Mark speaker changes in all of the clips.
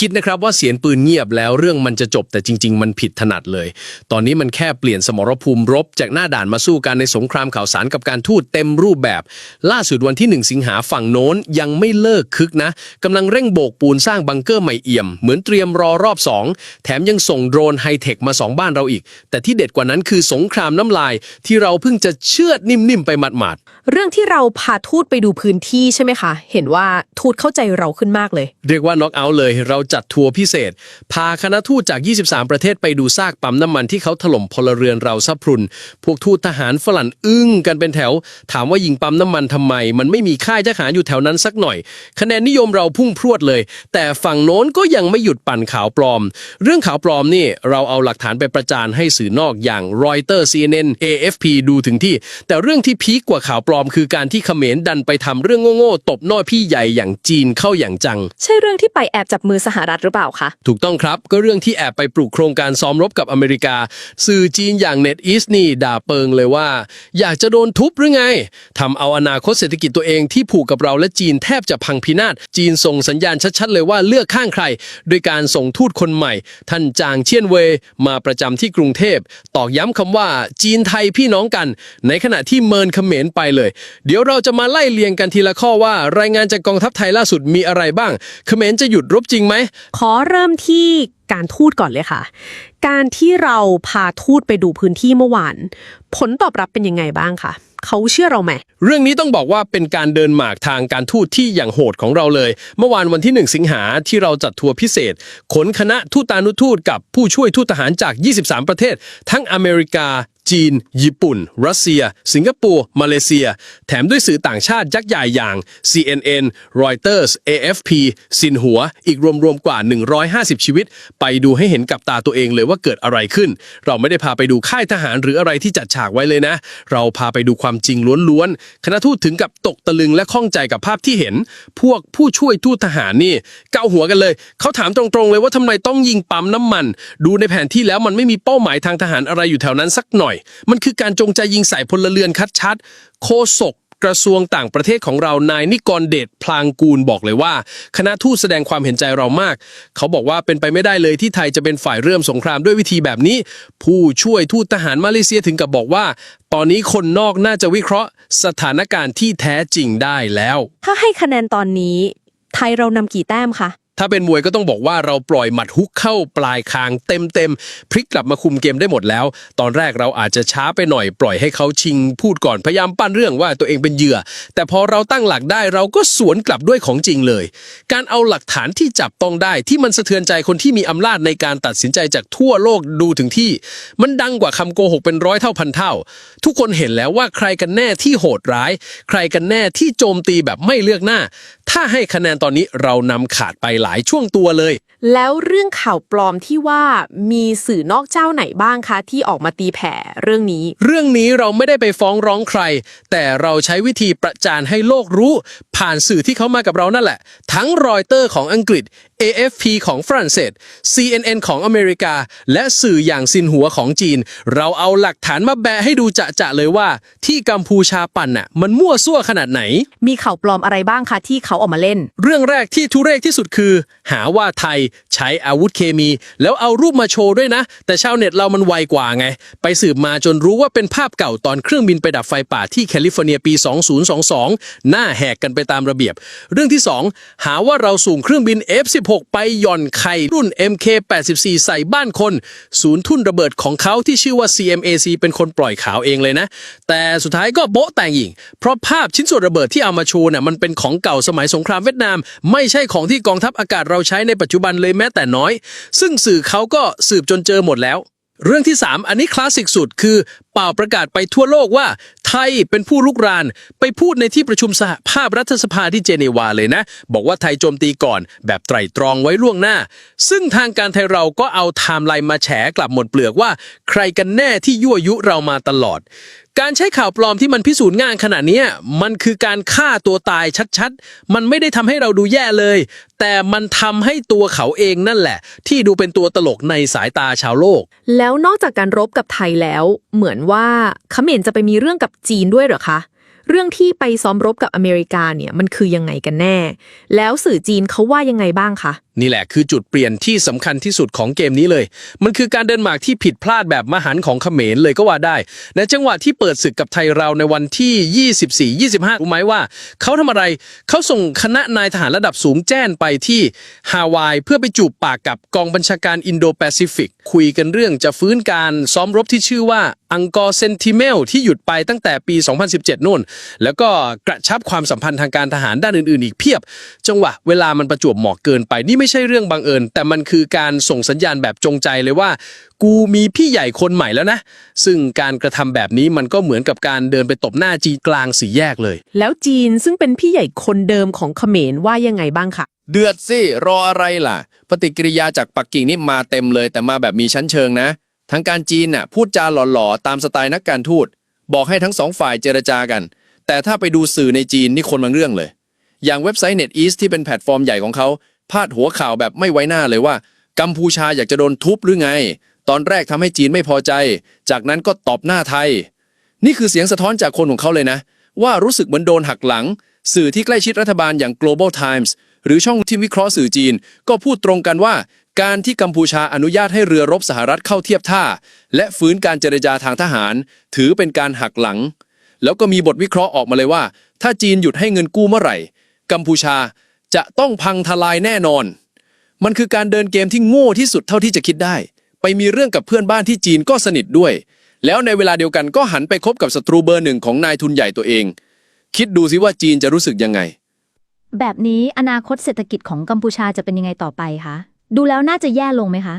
Speaker 1: คิดนะครับว่าเสียงปืนเงียบแล้วเรื่องมันจะจบแต่จริง ๆ มันผิดถนัดเลย ตอนนี้มันแค่เปลี่ยนสมรภูมิรบ จากหน้าด่านมาสู้กันในสงครามข่าวสารกับการทูตเต็มรูปแบบ ล่าสุดวันที่ 1 สิงหาฝั่งโน้นยังไม่เลิกคึกนะกำลังเร่งโบกปูนสร้างบังเกอร์ใหม่เอี่ยม เหมือนเตรียมรอรอบ 2 แถมยังส่งโดรนไฮเทคมาสองบ้านเราอีก แต่ที่เด็ดกว่านั้นคือสงครามน้ำลาย ที่เราเพิ่งจะเชือดนิ่มๆไปหมาดๆ
Speaker 2: เรื่องที่เราพาทูตไปดูพื้นที่ใช่ไหมคะ เห็นว่าทูตเข้าใจเราขึ้นมากเลย
Speaker 1: เรียกว่าน็อกเอาท์เลยเราจัดทัวร์พิเศษ พาคณะทูตจาก 23 ประเทศไปดูซากปั๊มน้ำมันที่เขาถล่มพลเรือนเราซับพรุน พวกทูตทหารฝรั่งอึ้งกันเป็นแถว ถามว่ายิงปั๊มน้ำมันทำไม มันไม่มีค่ายทหารอยู่แถวนั้นสักหน่อย คะแนนนิยมเราพุ่งพรวดเลย แต่ฝั่งโน้นก็ยังไม่หยุดปั่นข่าวปลอม เรื่องข่าวปลอมนี่เราเอาหลักฐานไปประจานให้สื่อนอกอย่าง Reuters CNN AFP ดูถึงที่ แต่เรื่องที่พีคกว่าข่าวปลอม คือการที่เขมรดันไปทำเรื่องโง่ๆตบหน้อยพี่ใหญ่อย่างจีนเข้าอย่างจัง
Speaker 2: ใช่เรื่องที่ไปแอบจับมือสหรัฐหรือเปล่าคะ
Speaker 1: ถูกต้องครับ ก็เรื่องที่แอบไปปลุกโครงการซ้อมรบกับอเมริกา สื่อจีนอย่าง Net East นี่ด่าเปิงเลยว่า อยากจะโดนทุบหรือไงทำเอาอนาคตเศรษฐกิจตัวเองที่ผูกกับเราและจีนแทบจะพังพินาศ จีนส่งสัญญาณชัดๆเลยว่าเลือกข้างใคร โดยการส่งทูตคนใหม่ ท่านจางเชียนเวยมาประจำที่กรุงเทพ ตอกย้ำคำว่าจีนไทยพี่น้องกัน ในขณะที่เมินเขมรไปเลย เดี๋ยวเราจะมาไล่เลียงกันทีละข้อว่า รายงานจากกองทัพไทยล่าสุดมีอะไรบ้างเขมรจะหยุดรบจริงไหม
Speaker 2: ขอเริ่มที่การทูตก่อนเลยค่ะ การที่เราพาทูตไปดูพื้นที่เมื่อวาน ผลตอบรับเป็นยังไงบ้างคะเขาเชื่อเราไหม
Speaker 1: เรื่องนี้ต้องบอกว่าเป็นการเดินหมากทางการทูตที่อย่างโหดของเราเลย เมื่อวานวันที่ 1 สิงหาที่เราจัดทัวร์พิเศษ ขนคณะทูตานุทูตกับผู้ช่วยทูตทหารจาก 23 ประเทศ ทั้งอเมริกา จีน ญี่ปุ่น รัสเซีย สิงคโปร์ มาเลเซีย แถมด้วยสื่อต่างชาติยักษ์ใหญ่อย่าง CNN Reuters AFP สินหัว อีกรวมๆกว่า 150 ชีวิต ไปดูให้เห็นกับตาตัวเองเลยว่าเกิดอะไรขึ้น เราไม่ได้พาไปดูค่ายทหารหรืออะไรที่จัดฉากไว้เลยนะ เราพาไปดูความจริงล้วนๆ คณะทูตถึงกับตกตะลึงและข้องใจกับภาพที่เห็น พวกผู้ช่วยทูตทหารนี่ เกาหัวกันเลย เขาถามตรงๆเลยว่าทำไมต้องยิงปั๊มน้ำมัน ดูในแผนที่แล้วมันไม่มีเป้าหมายทางทหารอะไรอยู่แถวนั้นสักหน่อยมันคือการจงใจยิงใส่พลเรือนคัดชัด โคศกกระทรวงต่างประเทศของเรานายนิกรเดชพลางกูลบอกเลยว่า คณะทูตแสดงความเห็นใจเรามาก เขาบอกว่าเป็นไปไม่ได้เลยที่ไทยจะเป็นฝ่ายเริ่มสงครามด้วยวิธีแบบนี้ ผู้ช่วยทูตทหารมาเลเซียถึงกับบอกว่า ตอนนี้คนนอกน่าจะวิเคราะห์ สถานการณ์ที่แท้จริงได้แล้ว
Speaker 2: ถ้าให้คะแนนตอนนี้ ไทยเรานำกี่แต้มคะ
Speaker 1: ถ้าเป็นมวยก็ต้องบอกว่าเราปล่อยหมัดฮุกเข้าปลายคางเต็มๆพลิกกลับมาคุมเกมได้หมดแล้ว ตอนแรกเราอาจจะช้าไปหน่อยปล่อยให้เขาชิง พูดก่อนพยายามปั้นเรื่องว่าตัวเองเป็นเหยื่อ แต่พอเราตั้งหลักได้เราก็สวนกลับด้วยของจริงเลย การเอาหลักฐานที่จับต้องได้ที่มันสะเทือนใจคนที่มีอำนาจในการตัดสินใจจากทั่วโลกดูถึงที่ มันดังกว่าคำโกหกเป็นร้อยเท่าพันเท่า ทุกคนเห็นแล้วว่าใครกันแน่ที่โหดร้าย ใครกันแน่ที่โจมตีแบบไม่เลือกหน้า ถ้าให้คะแนนตอนนี้เรานำขาดไปหลายช่วงตัวเลย
Speaker 2: แล้วเรื่องข่าวปลอมที่ว่ามีสื่อนอกเจ้าไหนบ้างคะ ที่ออกมาตีแผ่เรื่องนี้
Speaker 1: เรื่องนี้เราไม่ได้ไปฟ้องร้องใคร แต่เราใช้วิธีประจานให้โลกรู้ ผ่านสื่อที่เขามากับเรานั่นแหละ ทั้งรอยเตอร์ของอังกฤษ AFP ของฝรั่งเศส CNN ของอเมริกา และสื่ออย่างซินหัวของจีน เราเอาหลักฐานมาแบะให้ดูจะๆเลยว่า ที่กัมพูชาปั่นน่ะมันมั่วซั่วขนาดไหน
Speaker 2: มีข่าวปลอมอะไรบ้างคะที่เขาออกมาเล่น
Speaker 1: เรื่องแรกที่ทุเรศที่สุดคือหาว่าไทยใช้อาวุธเคมี แล้วเอารูปมาโชว์ด้วยนะ แต่ชาวเน็ตเรามันไวกว่าไง ไปสืบมาจนรู้ว่าเป็นภาพเก่าตอนเครื่องบินไปดับไฟป่าที่แคลิฟอร์เนียปี 2022 หน้าแหกกันไปตามระเบียบ เรื่องที่ 2 หาว่าเราส่งเครื่องบิน F16 ไปหย่อนไข่รุ่น MK84 ใส่บ้านคน ศูนย์ทุ่นระเบิดของเขาที่ชื่อว่า CMAC เป็นคนปล่อยข่าวเองเลยนะ แต่สุดท้ายก็โบ๊ะแต่งอีกเพราะภาพชิ้นส่วนระเบิดที่เอามาโชว์เนี่ยมันเป็นของเก่าสมัยสงครามเวียดนาม ไม่ใช่ของที่กองทัพอากาศเราใช้ในปัจจุบันเลยแม้แต่น้อย ซึ่งสื่อเขาก็สืบจนเจอหมดแล้ว เรื่องที่ 3 อันนี้คลาสสิกสุดคือเป่าประกาศไปทั่วโลกว่า ไทยเป็นผู้ลุกราน ไปพูดในที่ประชุมสหภาพรัฐสภาที่เจนีวาเลยนะ บอกว่าไทยโจมตีก่อน แบบไตรตรองไว้ล่วงหน้า ซึ่งทางการไทยเราก็เอาไทม์ไลน์มาแฉกลับหมดเปลือกว่า ใครกันแน่ที่ยั่วยุเรามาตลอด การใช้ข่าวปลอมที่มันพิสูจน์ง่ายขนาดนี้มันคือการฆ่าตัวตายชัดๆ มันไม่ได้ทำให้เราดูแย่เลย แต่มันทำให้ตัวเขาเองนั่นแหละ ที่ดูเป็นตัวตลกในสายตาชาวโลก
Speaker 2: แล้วนอกจากการรบกับไทยแล้ว เหมือนว่าเขมรจะไปมีเรื่องกับจีนด้วยเหรอคะ
Speaker 3: เรื่องที่ไปซ้อมรบกับอเมริกาเนี่ยมันคือยังไงกันแน่ แล้วสื่อจีนเขาว่ายังไงบ้างคะ
Speaker 4: นี่แหละคือจุดเปลี่ยนที่สำคัญที่สุดของเกมนี้เลย มันคือการเดินหมากที่ผิดพลาดแบบมหันของเขมรเลยก็ว่าได้ ในจังหวะที่เปิดศึกกับไทยเราในวันที่ 24-25 รู้ไหมว่า เขาทำอะไร เขาส่งคณะนายทหารระดับสูงแจ้นไปที่ฮาวายเพื่อไปจูบปากกับกองบัญชาการอินโดแปซิฟิก คุยกันเรื่องจะฟื้นการซ้อมรบที่ชื่อว่า อังกอร์เซนติเมลที่หยุดไปตั้งแต่ปี 2017 นู่น แล้วก็กระชับความสัมพันธ์ทางการทหารด้านอื่น ๆ อีกเพียบ จังหวะเวลามันประจวบเหมาะเกินไป นี่ไม่ใช่เรื่องบังเอิญ แต่มันคือการส่งสัญญาณแบบจงใจเลยว่า กูมีพี่ใหญ่คนใหม่แล้วนะ ซึ่งการกระทำแบบนี้มันก็เหมือนกับการเดินไปตบหน้าจีนกลางสี่แยกเลย
Speaker 3: แล้วจีนซึ่งเป็นพี่ใหญ่คนเดิมของเขมรว่ายังไงบ้างคะ
Speaker 1: เดือดสิรออะไรล่ะ ปฏิกิริยาจากปักกิ่งนี่มาเต็มเลยแต่มาแบบมีชั้นเชิงนะ ทางการจีนน่ะพูดจาหล่อๆ ตามสไตล์นักการทูตบอกให้ทั้งสองฝ่ายเจรจากัน แต่ถ้าไปดูสื่อในจีนนี่คนบางเรื่องเลย อย่างเว็บไซต์ NetEase ที่เป็นแพลตฟอร์มใหญ่ของเขา พาดหัวข่าวแบบไม่ไว้หน้าเลยว่า กัมพูชาอยากจะโดนทุบหรือไง ตอนแรกทำให้จีนไม่พอใจ จากนั้นก็ตอบหน้าไทย นี่คือเสียงสะท้อนจากคนของเขาเลยนะ ว่ารู้สึกเหมือนโดนหักหลัง สื่อที่ใกล้ชิดรัฐบาลอย่าง Global Times หรือช่องที่วิเคราะห์สื่อจีน ก็พูดตรงกันว่า การที่กัมพูชาอนุญาตให้เรือรบสหรัฐเข้าเทียบท่า และฟื้นการเจรจาทางทหาร ถือเป็นการหักหลัง แล้วก็มีบทวิเคราะห์ออกมาเลยว่า ถ้าจีนหยุดให้เงินกู้เมื่อไหร่ กัมพูชาจะต้องพังทลายแน่นอน มันคือการเดินเกมที่โง่ที่สุดเท่าที่จะคิดได้ ไปมีเรื่องกับเพื่อนบ้านที่จีนก็สนิทด้วย แล้วในเวลาเดียวกันก็หันไปคบกับศัตรูเบอร์หนึ่งของนายทุนใหญ่ตัวเอง คิดดูสิว่าจีนจะรู้สึกยังไง
Speaker 5: แบบนี้อนาคตเศรษฐกิจของกัมพูชาจะเป็นยังไงต่อไปคะ ดูแล้วน่าจะแย่ลงไหมคะ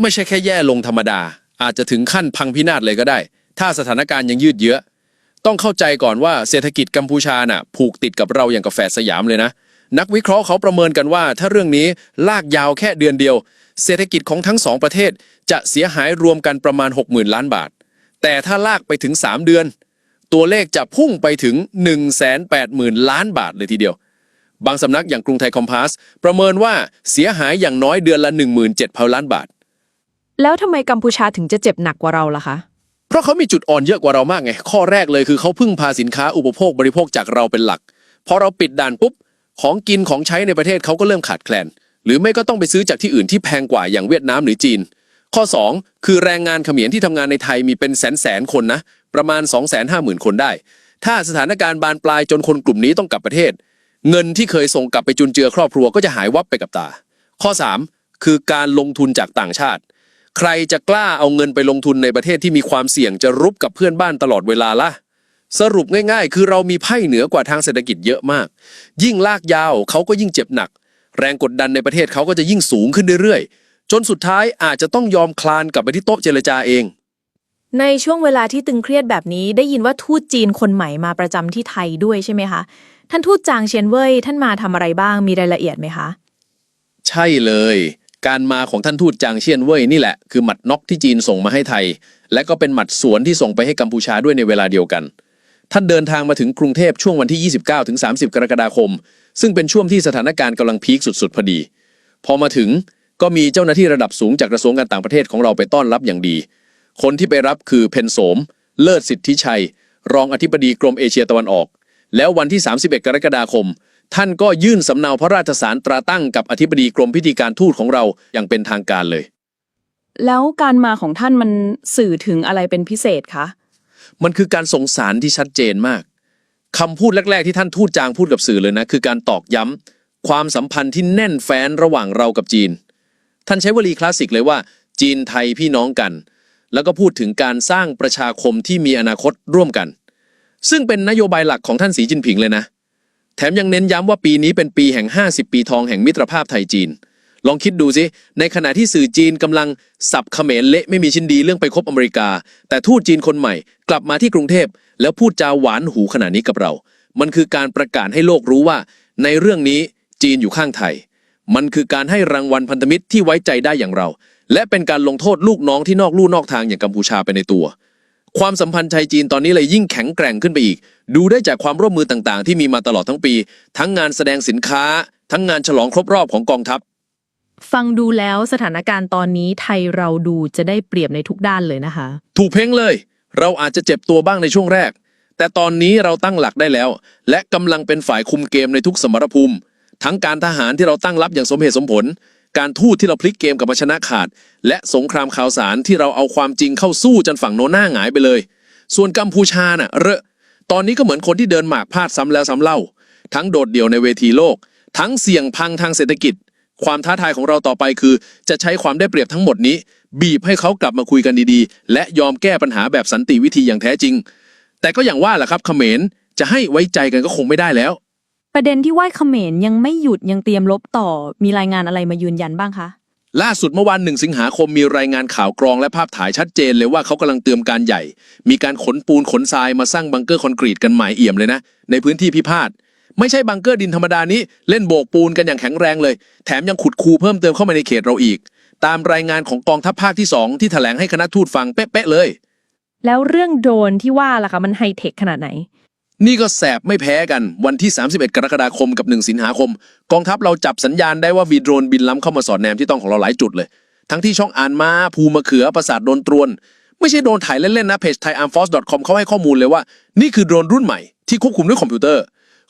Speaker 1: ไม่ใช่แค่แย่ลงธรรมดา อาจจะถึงขั้นพังพินาศเลยก็ได้ ถ้าสถานการณ์ยังยืดเยื้อต้องเข้าใจก่อนว่าเศรษฐกิจกัมพูชาน่ะ ผูกติดกับเราอย่างกาแฟสยามเลยนะ นักวิเคราะห์เขาประเมินกันว่า ถ้าเรื่องนี้ลากยาวแค่เดือนเดียว เศรษฐกิจของทั้งสองประเทศ จะเสียหายรวมกันประมาณ 60,000 ล้านบาท แต่ถ้าลากไปถึง 3 เดือน ตัวเลขจะพุ่งไปถึง 180,000 ล้านบาทเลยทีเดียว บางสำนักอย่างกรุงไทยคอมพาสประเมินว่าเสียหายอย่างน้อยเดือนละ 17,000 ล้านบาท
Speaker 3: แล้วทำไมกัมพูชาถึงจะเจ็บหนักกว่าเราล่ะคะ
Speaker 1: เพราะเขามีจุดอ่อนเยอะกว่าเรามากไง ข้อแรกเลยคือเขาพึ่งพาสินค้าอุปโภคบริโภคจากเราเป็นหลัก พอเราปิดด่านปุ๊บ ของกินของใช้ในประเทศเขาก็เริ่มขาดแคลน หรือไม่ก็ต้องไปซื้อจากที่อื่นที่แพงกว่าอย่างเวียดนามหรือจีน ข้อ 2 คือแรงงานเขมรที่ทำงานในไทยมีเป็นแสนแสนๆคนนะ ประมาณ 2 5 0 0 0 0 คนได้ ถ้าสถานการณ์บานปลายจนคนกลุ่มนี้ต้องกลับประเทศ เงินที่เคยส่งกลับไปจุนเจือครอบครัวก็จะหายวับไปกับตา ข้อ 3 คือการลงทุนจากต่างชาติ ใครจะกล้าเอาเงินไปลงทุนในประเทศที่มีความเสี่ยงจะรุบกับเพื่อนบ้านตลอดเวลาล่ะสรุปง่ายๆ คือเรามีไพ่เหนือกว่าทางเศรษฐกิจเยอะมาก ยิ่งลากยาวเขาก็ยิ่งเจ็บหนัก แรงกดดันในประเทศเขาก็จะยิ่งสูงขึ้นเรื่อยๆ จนสุดท้ายอาจจะต้องยอมคลานกลับไปที่โต๊ะเจรจาเอง
Speaker 2: ในช่วงเวลาที่ตึงเครียดแบบนี้ได้ยินว่าทูตจีนคนใหม่มาประจำที่ไทยด้วยใช่ไหมคะ ท่านทูตจางเชียนเว่ยท่านมาทำอะไรบ้างมีรายละเอียดไหมคะ
Speaker 1: ใช่เลย การมาของท่านทูตจางเชียนเว่ยนี่แหละคือหมัดน็อกที่จีนส่งมาให้ไทย และก็เป็นหมัดสวนที่ส่งไปให้กัมพูชาด้วยในเวลาเดียวกัน ท่านเดินทางมาถึงกรุงเทพช่วงวันที่ 29ถึง30 กรกฎาคม ซึ่งเป็นช่วงที่สถานการณ์กำลังพีคสุดๆพอดี พอมาถึงก็มีเจ้าหน้าที่ระดับสูงจากกระทรวงการต่างประเทศของเราไปต้อนรับอย่างดี คนที่ไปรับคือเพนโสม เลิศสิทธิชัย รองอธิบดีกรมเอเชียตะวันออก แล้ววันที่ 31 กรกฎาคม ท่านก็ยื่นสำเนาพระราชสารตราตั้งกับอธิบดีกรมพิธีการทูตของเราอย่างเป็นทางการเลย
Speaker 6: แล้วการมาของท่านมันสื่อถึงอะไรเป็นพิเศษคะ
Speaker 1: มันคือการส่งสารที่ชัดเจนมากคำพูดแรก ๆ ที่ท่านทูตจางพูดกับสื่อเลยนะ คือการตอกย้ำความสัมพันธ์ที่แน่นแฟ้นระหว่างเรากับจีน ท่านใช้วลีคลาสสิกเลยว่า จีนไทยพี่น้องกัน แล้วก็พูดถึงการสร้างประชาคมที่มีอนาคตร่วมกัน ซึ่งเป็นนโยบายหลักของท่านสีจิ้นผิงเลยนะ แถมยังเน้นย้ำว่าปีนี้เป็นปีแห่ง 50 ปีทองแห่งมิตรภาพไทยจีน ลองคิดดูสิ ในขณะที่สื่อจีนกำลังสับเขมรเละไม่มีชิ้นดีเรื่องไปคบอเมริกา แต่ทูตจีนคนใหม่ กลับมาที่กรุงเทพ แล้วพูดจาหวานหูขนาดนี้กับเรา มันคือการประกาศให้โลกรู้ว่า ในเรื่องนี้จีนอยู่ข้างไทย มันคือการให้รางวัลพันธมิตรที่ไว้ใจได้อย่างเรา และเป็นการลงโทษลูกน้องที่นอกลู่นอกทางอย่างกัมพูชาไปในตัว ความสัมพันธ์ไทยจีนตอนนี้เลยยิ่งแข็งแกร่งขึ้นไปอีก ดูได้จากความร่วมมือต่างๆ ที่มีมาตลอดทั้งปี ทั้งงานแสดงสินค้า ทั้งงานฉลองครบรอบของกองทัพ
Speaker 2: ฟังดูแล้วสถานการณ์ตอนนี้ไทยเราดูจะได้เปรียบในทุกด้านเลยนะคะ
Speaker 1: ถูกเพ่งเลย เราอาจจะเจ็บตัวบ้างในช่วงแรก แต่ตอนนี้เราตั้งหลักได้แล้ว และกำลังเป็นฝ่ายคุมเกมในทุกสมรภูมิ ทั้งการทหารที่เราตั้งรับอย่างสมเหตุสมผล การทูตที่เราพลิกเกมกับมาชนะขาด และสงครามข่าวสารที่เราเอาความจริงเข้าสู้จนฝั่งโน้นหน้าหงายไปเลย ส่วนกัมพูชาน่ะเรอะตอนนี้ก็เหมือนคนที่เดินหมากพลาดซ้ำแล้วซ้ำเล่า ทั้งโดดเดี่ยวในเวทีโลก ทั้งเสี่ยงพังทางเศรษฐกิจ ความท้าทายของเราต่อไปคือ จะใช้ความได้เปรียบทั้งหมดนี้ บีบให้เขากลับมาคุยกันดีๆ และยอมแก้ปัญหาแบบสันติวิธีอย่างแท้จริง แต่ก็อย่างว่าแหละครับเขมรจะให้ไว้ใจกันก็คงไม่ได้แล้ว
Speaker 6: ประเด็นที่ว่าเขมรยังไม่หยุดยังเตรียมลบต่อมีรายงานอะไรมายืนยันบ้างคะ
Speaker 1: ล่าสุดเมื่อวันหนึ่งสิงหาคมมีรายงานข่าวกรองและภาพถ่ายชัดเจนเลยว่าเขากำลังเตรียมการใหญ่ มีการขนปูนขนทรายมาสร้างบังเกอร์คอนกรีตกันหมายเอี่ยมเลยนะ ในพื้นที่พิพาทไม่ใช่บังเกอร์ดินธรรมดานี้ เล่นโบกปูนกันอย่างแข็งแรงเลย แถมยังขุดคูเพิ่มเติมเข้ามาในเขตเราอีก ตามรายงานของกองทัพภาคที่สองที่แถลงให้คณะทูตฟังเป๊ะๆเลย
Speaker 6: แล้วเรื่องโดรนที่ว่าล่ะคะมันไฮเทคขนาดไหน
Speaker 1: นี่ก็แสบไม่แพ้กันวันที่ 31 กรกฎาคมกับ 1 สิงหาคม กองทัพเราจับสัญญาณได้ว่าวีโดรนบินล้ำเข้ามาสอดแนมที่ต้องของเราหลายจุดเลย ทั้งที่ช่องอ่านมาภูมะเขือประสาทโดนตรวน ไม่ใช่โดนถ่ายเล่นๆนะเพจ thaiarmforce.com เขาให้ข้อมูลเลยว่า นี่คือโดรนรุ่นใหม่ที่ควบคุมด้วยคอมพิวเตอร์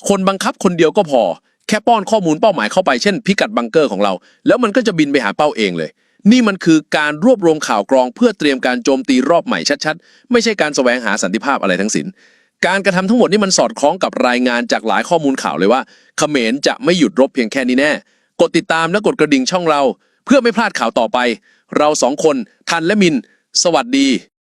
Speaker 1: คนบังคับคนเดียวก็พอ แค่ป้อนข้อมูลเป้าหมายเข้าไปเช่น พิกัดบังเกอร์ของเรา แล้วมันก็จะบินไปหาเป้าเองเลยนี่มันคือการรวบรวมข่าวกรองเพื่อเตรียมการโจมตีรอบใหม่ชัดๆ ไม่ใช่การแสวงหาสันติภาพอะไรทั้งสิ้น การกระทำทั้งหมดนี่มันสอดคล้องกับรายงานจากหลายข้อมูลข่าวเลยว่าเขมรจะไม่หยุดรบเพียงแค่นี้แน่ กดติดตามและกดกระดิ่งช่องเรา เพื่อไม่พลาดข่าวต่อไป เราสองคนทันและมิน สวัสดี